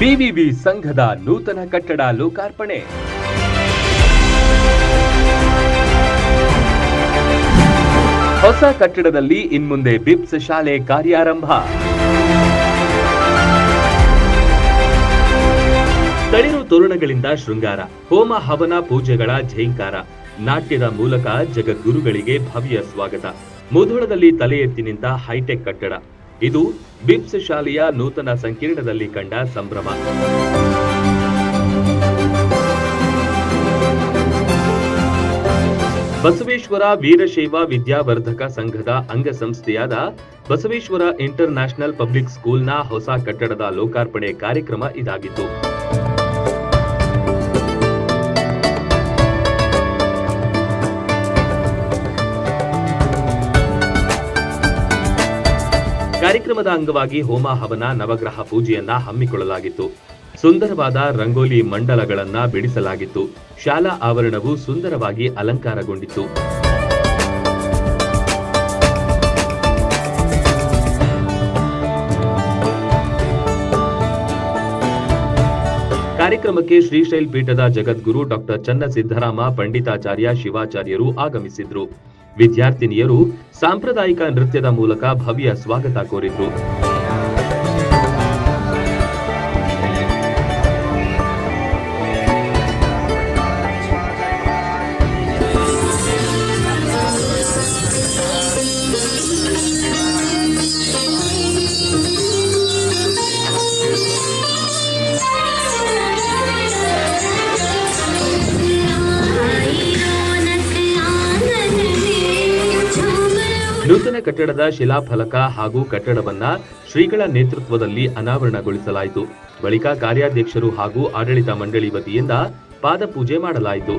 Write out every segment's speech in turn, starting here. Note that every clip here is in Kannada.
ಬಿವಿವಿ ಸಂಘದ ನೂತನ ಕಟ್ಟಡ ಲೋಕಾರ್ಪಣೆ. ಹೊಸ ಕಟ್ಟಡದಲ್ಲಿ ಇನ್ಮುಂದೆ ಬಿಪ್ಸ್ ಶಾಲೆ ಕಾರ್ಯಾರಂಭ. ತಳಿರು ತೋರಣಗಳಿಂದ ಶೃಂಗಾರ, ಹೋಮ ಹವನ ಪೂಜೆಗಳ ಝೈಂಕಾರ ನಾಟ್ಯದ ಮೂಲಕ ಜಗದ್ಗುರುಗಳಿಗೆ ಭವ್ಯ ಸ್ವಾಗತ. ಮುಧೋಳದಲ್ಲಿ ತಲೆ ಎತ್ತಿನಿಂದ ಹೈಟೆಕ್ ಕಟ್ಟಡ. ಇದು ಬಿಪ್ಸ್ ಶಾಲೆಯ ನೂತನ ಸಂಕೀರ್ಣದಲ್ಲಿ ಕಂಡ ಸಂಭ್ರಮ. ಬಸವೇಶ್ವರ ವೀರಶೈವ ವಿದ್ಯಾವರ್ಧಕ ಸಂಘದ ಅಂಗಸಂಸ್ಥೆಯಾದ ಬಸವೇಶ್ವರ ಇಂಟರ್ ನ್ಯಾಷನಲ್ ಪಬ್ಲಿಕ್ ಸ್ಕೂಲ್ನ ಹೊಸ ಕಟ್ಟಡದ ಲೋಕಾರ್ಪಣೆ ಕಾರ್ಯಕ್ರಮ ಇದಾಗಿತ್ತು. ಕಾರ್ಯಕ್ರಮದ ಅಂಗವಾಗಿ ಹೋಮ ಹವನ ನವಗ್ರಹ ಪೂಜೆಯನ್ನ ಹಮ್ಮಿಕೊಳ್ಳಲಾಗಿತ್ತು. ಸುಂದರವಾದ ರಂಗೋಲಿ ಮಂಡಲಗಳನ್ನ ಬಿಡಿಸಲಾಗಿತ್ತು. ಶಾಲಾ ಆವರಣವು ಸುಂದರವಾಗಿ ಅಲಂಕಾರಗೊಂಡಿತ್ತು. ಕಾರ್ಯಕ್ರಮಕ್ಕೆ ಶ್ರೀಶೈಲ್ ಪೀಠದ ಜಗದ್ಗುರು ಡಾಕ್ಟರ್ ಚನ್ನ ಸಿದ್ದರಾಮ ಪಂಡಿತಾಚಾರ್ಯ, ಶಿವಾಚಾರ್ಯರು ಆಗಮಿಸಿದ್ರು. ವಿದ್ಯಾರ್ಥಿನಿಯರು ಸಾಂಪ್ರದಾಯಿಕ ನೃತ್ಯದ ಮೂಲಕ ಭವ್ಯ ಸ್ವಾಗತ ಕೋರಿದ್ರು. ನೂತನ ಕಟ್ಟಡದ ಶಿಲಾಫಲಕ ಹಾಗೂ ಕಟ್ಟಡವನ್ನ ಶ್ರೀಗಳ ನೇತೃತ್ವದಲ್ಲಿ ಅನಾವರಣಗೊಳಿಸಲಾಯಿತು. ಬಳಿಕ ಕಾರ್ಯಾಧ್ಯಕ್ಷರು ಹಾಗೂ ಆಡಳಿತ ಮಂಡಳಿ ವತಿಯಿಂದ ಪಾದಪೂಜೆ ಮಾಡಲಾಯಿತು.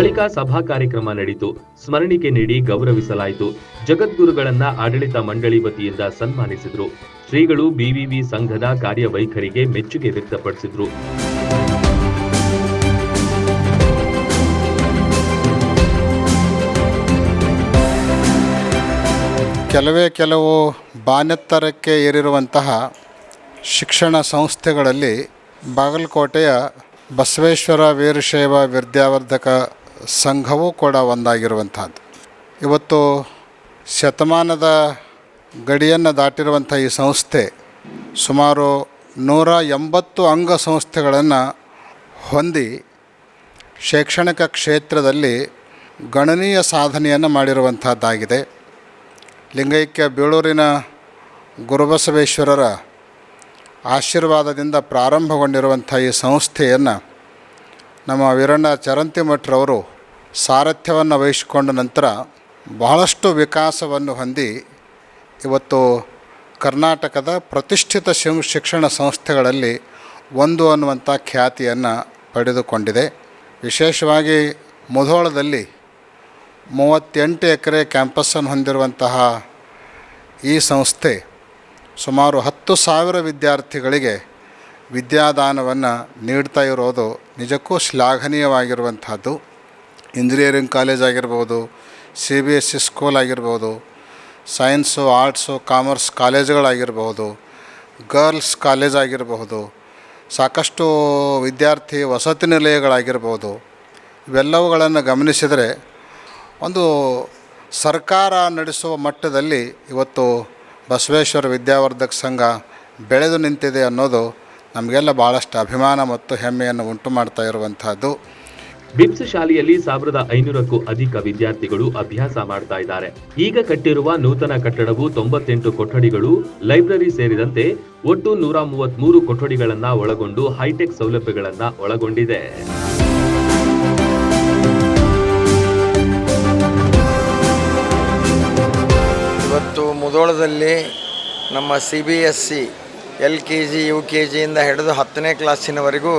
ಬಳಿಕ ಸಭಾ ಕಾರ್ಯಕ್ರಮ ನಡೆಯಿತು. ಸ್ಮರಣಿಕೆ ನೀಡಿ ಗೌರವಿಸಲಾಯಿತು. ಜಗದ್ಗುರುಗಳನ್ನ ಆಡಳಿತ ಮಂಡಳಿ ವತಿಯಿಂದ ಸನ್ಮಾನಿಸಿದ್ರು. ಶ್ರೀಗಳು ಬಿವಿವಿ ಸಂಘದ ಕಾರ್ಯವೈಖರಿಗೆ ಮೆಚ್ಚುಗೆ ವ್ಯಕ್ತಪಡಿಸಿದ್ರು. ಕೆಲವೇ ಕೆಲವು ಬಾನೆತ್ತರಕ್ಕೆ ಏರಿರುವಂತಹ ಶಿಕ್ಷಣ ಸಂಸ್ಥೆಗಳಲ್ಲಿ ಬಾಗಲಕೋಟೆಯ ಬಸವೇಶ್ವರ ವೀರಶೈವ ವಿದ್ಯಾವರ್ಧಕ ಸಂಘವೂ ಕೂಡ ಒಂದಾಗಿರುವಂಥದ್ದು ಇವತ್ತು ಶತಮಾನದ ಗಡಿಯನ್ನು ದಾಟಿರುವಂಥ ಈ ಸಂಸ್ಥೆ ಸುಮಾರು ನೂರ ಎಂಬತ್ತು ಅಂಗ ಸಂಸ್ಥೆಗಳನ್ನು ಹೊಂದಿ ಶೈಕ್ಷಣಿಕ ಕ್ಷೇತ್ರದಲ್ಲಿ ಗಣನೀಯ ಸಾಧನೆಯನ್ನು ಮಾಡಿರುವಂಥದ್ದಾಗಿದೆ. ಲಿಂಗೈಕ್ಯ ಬೇಳೂರಿನ ಗುರುಬಸವೇಶ್ವರರ ಆಶೀರ್ವಾದದಿಂದ ಪ್ರಾರಂಭಗೊಂಡಿರುವಂಥ ಈ ಸಂಸ್ಥೆಯನ್ನು ನಮ್ಮ ವೀರಣ್ಣ ಚರಂತಿಮಠರವರು ಸಾರಥ್ಯವನ್ನು ವಹಿಸಿಕೊಂಡ ನಂತರ ಬಹಳಷ್ಟು ವಿಕಾಸವನ್ನು ಹೊಂದಿ ಇವತ್ತು ಕರ್ನಾಟಕದ ಪ್ರತಿಷ್ಠಿತ ಶಿಕ್ಷಣ ಸಂಸ್ಥೆಗಳಲ್ಲಿ ಒಂದು ಅನ್ನುವಂಥ ಖ್ಯಾತಿಯನ್ನು ಪಡೆದುಕೊಂಡಿದೆ. ವಿಶೇಷವಾಗಿ ಮುಧೋಳದಲ್ಲಿ ಮೂವತ್ತೆಂಟು ಎಕರೆ ಕ್ಯಾಂಪಸ್ಸನ್ನು ಹೊಂದಿರುವಂತಹ ಈ ಸಂಸ್ಥೆ ಸುಮಾರು ಹತ್ತು ಸಾವಿರ ವಿದ್ಯಾರ್ಥಿಗಳಿಗೆ ವಿದ್ಯಾದಾನವನ್ನು ನೀಡ್ತಾ ಇರೋದು ನಿಜಕ್ಕೂ ಶ್ಲಾಘನೀಯವಾಗಿರುವಂಥದ್ದು. ಇಂಜಿನಿಯರಿಂಗ್ ಕಾಲೇಜ್ ಆಗಿರ್ಬೋದು, C B S C school ಆಗಿರ್ಬೋದು, ಸೈನ್ಸು, ಆರ್ಟ್ಸು, ಕಾಮರ್ಸ್ ಕಾಲೇಜುಗಳಾಗಿರ್ಬೋದು, ಗರ್ಲ್ಸ್ ಕಾಲೇಜ್ ಆಗಿರಬಹುದು ಸಾಕಷ್ಟು ವಿದ್ಯಾರ್ಥಿ ವಸತಿ ನಿಲಯಗಳಾಗಿರ್ಬೋದು, ಇವೆಲ್ಲವುಗಳನ್ನು ಗಮನಿಸಿದರೆ ಒಂದು ಸರ್ಕಾರ ನಡೆಸುವ ಮಟ್ಟದಲ್ಲಿ ಇವತ್ತು ಬಸವೇಶ್ವರ ವಿದ್ಯಾವರ್ಧಕ ಸಂಘ ಬೆಳೆದು ನಿಂತಿದೆ ಅನ್ನೋದು ನಮಗೆಲ್ಲ ಭಾಳಷ್ಟು ಅಭಿಮಾನ ಮತ್ತು ಹೆಮ್ಮೆಯನ್ನು ಉಂಟು ಮಾಡ್ತಾ ಇರುವಂತಹದ್ದು ಬಿಮ್ಸ್ ಶಾಲೆಯಲ್ಲಿ ಸಾವಿರದ ಐನೂರಕ್ಕೂ ಅಧಿಕ ವಿದ್ಯಾರ್ಥಿಗಳು ಅಭ್ಯಾಸ ಮಾಡ್ತಾ ಇದ್ದಾರೆ. ಈಗ ಕಟ್ಟಿರುವ ನೂತನ ಕಟ್ಟಡವು ತೊಂಬತ್ತೆಂಟು ಕೊಠಡಿಗಳು ಲೈಬ್ರರಿ ಸೇರಿದಂತೆ ಒಟ್ಟು ನೂರ ಮೂವತ್ಮೂರು ಕೊಠಡಿಗಳನ್ನ ಒಳಗೊಂಡು ಹೈಟೆಕ್ ಸೌಲಭ್ಯಗಳನ್ನ ಒಳಗೊಂಡಿದೆ. ಇವತ್ತು ಮುದೋಳದಲ್ಲಿ ನಮ್ಮ C B S C L K G U K ಜಿಯಿಂದ ಹಿಡಿದು ಹತ್ತನೇ ಕ್ಲಾಸಿನವರೆಗೂ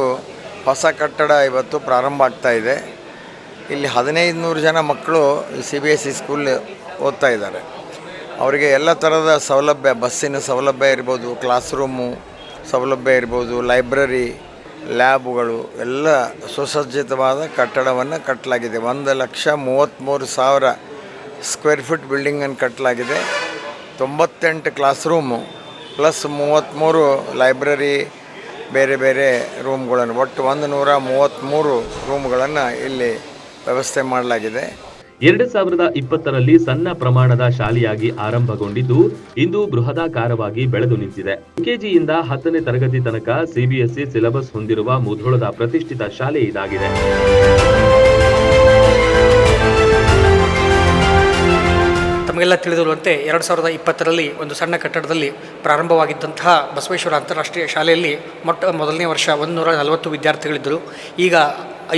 ಹೊಸ ಕಟ್ಟಡ ಇವತ್ತು ಪ್ರಾರಂಭ ಆಗ್ತಾ ಇದೆ. ಇಲ್ಲಿ ಹದಿನೈದು ನೂರು ಜನ ಮಕ್ಕಳು C B S C school ಓದ್ತಾ ಇದ್ದಾರೆ. ಅವರಿಗೆ ಎಲ್ಲ ಥರದ ಸೌಲಭ್ಯ, ಬಸ್ಸಿನ ಸೌಲಭ್ಯ ಇರ್ಬೋದು ಕ್ಲಾಸ್ ರೂಮು ಸೌಲಭ್ಯ ಇರ್ಬೋದು ಲೈಬ್ರರಿ ಲ್ಯಾಬ್ಗಳು, ಎಲ್ಲ ಸುಸಜ್ಜಿತವಾದ ಕಟ್ಟಡವನ್ನು ಕಟ್ಟಲಾಗಿದೆ ಒಂದು ಲಕ್ಷ ಮೂವತ್ತ್ಮೂರು ಸಾವಿರ ಸ್ಕ್ವೇರ್ ಫೀಟ್ ಬಿಲ್ಡಿಂಗನ್ನು ಕಟ್ಟಲಾಗಿದೆ ತೊಂಬತ್ತೆಂಟು ಕ್ಲಾಸ್ ರೂಮು ಪ್ಲಸ್ ಮೂವತ್ತ್ಮೂರು ಲೈಬ್ರರಿ ಬೇರೆ ಬೇರೆ ರೂಮ್ಗಳನ್ನು. ಒಟ್ಟು ಒಂದು ನೂರ ಮೂವತ್ತ್ಮೂರು ರೂಮ್ಗಳನ್ನು ಇಲ್ಲಿ ವ್ಯವಸ್ಥೆ ಮಾಡಲಾಗಿದೆ. ಎರಡು ಸಾವಿರದ ಇಪ್ಪತ್ತರಲ್ಲಿ ಸಣ್ಣ ಪ್ರಮಾಣದ ಶಾಲೆಯಾಗಿ ಆರಂಭಗೊಂಡಿದ್ದು, ಇಂದು ಬೃಹದಾಕಾರವಾಗಿ ಬೆಳೆದು ನಿಂತಿದೆ. ಕೆಜಿಯಿಂದ ಹತ್ತನೇ ತರಗತಿ ತನಕ ಸಿಬಿಎಸ್ಇ ಸಿಲೆಬಸ್ ಹೊಂದಿರುವ ಮುಧೋಳದ ಪ್ರತಿಷ್ಠಿತ ಶಾಲೆ ಇದಾಗಿದೆ. ತಮಗೆಲ್ಲ ತಿಳಿದಿರುವಂತೆ ಎರಡು ಸಾವಿರದ ಇಪ್ಪತ್ತರಲ್ಲಿ ಒಂದು ಸಣ್ಣ ಕಟ್ಟಡದಲ್ಲಿ ಪ್ರಾರಂಭವಾಗಿದ್ದಂತಹ ಬಸವೇಶ್ವರ ಅಂತಾರಾಷ್ಟ್ರೀಯ ಶಾಲೆಯಲ್ಲಿ ಮೊಟ್ಟ ಮೊದಲನೇ ವರ್ಷ ಒಂದು ನೂರ ನಲವತ್ತು ವಿದ್ಯಾರ್ಥಿಗಳಿದ್ದರು. ಈಗ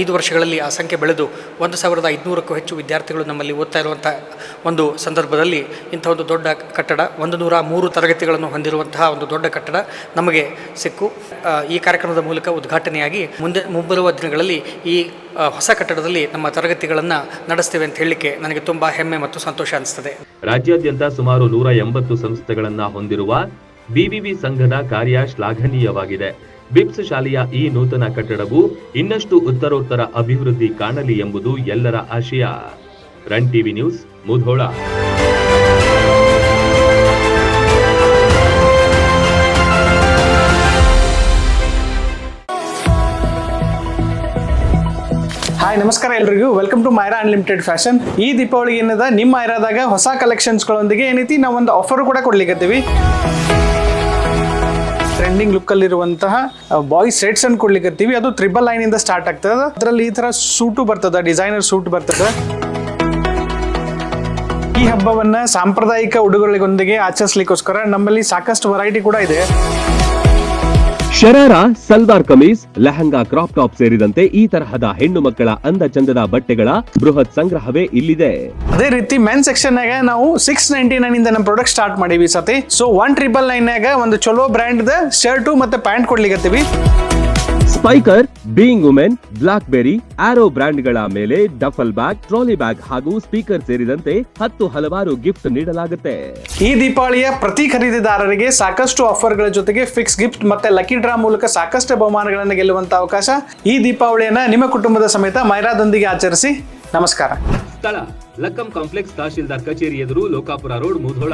ಐದು ವರ್ಷಗಳಲ್ಲಿ ಆ ಸಂಖ್ಯೆ ಬೆಳೆದು ಒಂದು ಸಾವಿರದ ಐದುನೂರಕ್ಕೂ ಹೆಚ್ಚು ವಿದ್ಯಾರ್ಥಿಗಳು ನಮ್ಮಲ್ಲಿ ಓದ್ತಾ ಇರುವಂಥ ಒಂದು ಸಂದರ್ಭದಲ್ಲಿ ಇಂಥ ಒಂದು ದೊಡ್ಡ ಕಟ್ಟಡ, ಒಂದು ನೂರ ಮೂರು ತರಗತಿಗಳನ್ನು ಹೊಂದಿರುವಂತಹ ಒಂದು ದೊಡ್ಡ ಕಟ್ಟಡ ನಮಗೆ ಸಿಕ್ಕು. ಈ ಕಾರ್ಯಕ್ರಮದ ಮೂಲಕ ಉದ್ಘಾಟನೆಯಾಗಿ ಮುಂದೆ, ಮುಂಬರುವ ದಿನಗಳಲ್ಲಿ ಈ ಹೊಸ ಕಟ್ಟಡದಲ್ಲಿ ನಮ್ಮ ತರಗತಿಗಳನ್ನು ನಡೆಸ್ತೇವೆ ಅಂತ ಹೇಳಲಿಕ್ಕೆ ನನಗೆ ತುಂಬ ಹೆಮ್ಮೆ ಮತ್ತು ಸಂತೋಷ ಅನಿಸ್ತದೆ. ರಾಜ್ಯಾದ್ಯಂತ ಸುಮಾರು ನೂರ ಎಂಬತ್ತು ಸಂಸ್ಥೆಗಳನ್ನು ಹೊಂದಿರುವ ಬಿವಿವಿ ಸಂಘದ ಕಾರ್ಯ ಶ್ಲಾಘನೀಯವಾಗಿದೆ. ಬಿಬ್ಸ್ ಶಾಲೆಯ ಈ ನೂತನ ಕಟ್ಟಡವು ಇನ್ನಷ್ಟು ಉತ್ತರೋತ್ತರ ಅಭಿವೃದ್ಧಿ ಕಾಣಲಿ ಎಂಬುದು ಎಲ್ಲರ ಆಶಯ. Run TV news, Mudhol. Hi ನಮಸ್ಕಾರ ಎಲ್ರಿಗೂ. Welcome to Myra unlimited fashion ಈ ದೀಪಾವಳಿಗೆ ಏನದ ನಿಮ್ಮ ಮೈರಾದಾಗ ಹೊಸ ಕಲೆಕ್ಷನ್ಸ್ಗಳೊಂದಿಗೆ ಏನೈತಿ ನಾವು ಒಂದು ಆಫರ್ ಕೂಡ ಕೊಡ್ಲಿಕ್ಕತ್ತೀವಿ ಟ್ರೆಂಡಿಂಗ್ ಲುಕ್ ಲುಕ್ಕಲ್ಲಿರುವಂತಹ ಬಾಯ್ ಸೆಟ್ಸ್ ಅನ್ನು ಕೊಡ್ಲಿಕ್ಕೆ ಅದು ತ್ರಿಬಲ್ ಲೈನ್ ಇಂದ ಸ್ಟಾರ್ಟ್ ಆಗ್ತದೆ. ಅದರಲ್ಲಿ ಈ ತರ ಸೂಟು ಬರ್ತದ ಡಿಸೈನರ್ ಸೂಟ್ ಬರ್ತದೆ. ಈ ಹಬ್ಬವನ್ನ ಸಾಂಪ್ರದಾಯಿಕ ಉಡುಗೊರೆಗಳೊಂದಿಗೆ ಆಚರಿಸ್ಲಿಕ್ಕೋಸ್ಕರ ನಮ್ಮಲ್ಲಿ ಸಾಕಷ್ಟು ವೆರೈಟಿ ಕೂಡ ಇದೆ. ಶರಾರ, ಸಲ್ವಾರ್ ಕಮೀಸ್, ಲೆಹಂಗಾ ಕ್ರಾಪ್ ಟಾಪ್ ಸೇರಿದಂತೆ ಈ ತರಹದ ಹೆಣ್ಣು ಮಕ್ಕಳ ಅಂದ ಚಂದದ ಬಟ್ಟೆಗಳ ಬೃಹತ್ ಸಂಗ್ರಹವೇ ಇಲ್ಲಿದೆ. ಅದೇ ರೀತಿ ಮೆನ್ ಸೆಕ್ಷನ್ ನಾವು ಸಿಕ್ಸ್ ನೈಂಟಿ ನೈನ್ ಇಂದ ನಮ್ಮ ಪ್ರಾಡಕ್ಟ್ ಸ್ಟಾರ್ಟ್ ಮಾಡೀವಿ ಸತಿ. ಸೊ ಒನ್ ಟ್ರಿಬಲ್ ನೈನ್ಯಾಗ ಒಂದು ಚಲೋ ಬ್ರ್ಯಾಂಡ್ ಶರ್ಟು ಮತ್ತೆ pant ಕೊಡ್ಲಿಕತ್ತೀವಿ. Spykar being women Blackberry Arrow ಬ್ರ್ಯಾಂಡ್ಗಳ ಮೇಲೆ ಡಫಲ್ ಬ್ಯಾಗ್ ಟ್ರಾಲಿ ಬ್ಯಾಗ್ ಹಾಗೂ ಸ್ಪೀಕರ್ ಸೇರಿದಂತೆ ಹತ್ತು ಹಲವಾರು ಗಿಫ್ಟ್ ನೀಡಲಾಗುತ್ತೆ. ಈ ದೀಪಾವಳಿಯ ಪ್ರತಿ ಖರೀದಿದಾರರಿಗೆ ಸಾಕಷ್ಟು ಆಫರ್ಗಳ ಜೊತೆಗೆ ಫಿಕ್ಸ್ ಗಿಫ್ಟ್ ಮತ್ತೆ ಲಕ್ಕಿ ಡ್ರಾ ಮೂಲಕ ಸಾಕಷ್ಟು ಬಹುಮಾನಗಳನ್ನು ಗೆಲ್ಲುವಂತ ಅವಕಾಶ ಈ ದೀಪಾವಳಿಯನ್ನ ನಿಮ್ಮ ಕುಟುಂಬದ ಸಮೇತ ಮೈರಾದೊಂದಿಗೆ ಆಚರಿಸಿ ನಮಸ್ಕಾರ. ಸ್ಥಳ ಲಕ್ಕಂ ಕಾಂಪ್ಲೆಕ್ಸ್ ತಹಶೀಲ್ದಾರ್ ಕಚೇರಿ ಎದುರು Lokapur road Mudhol.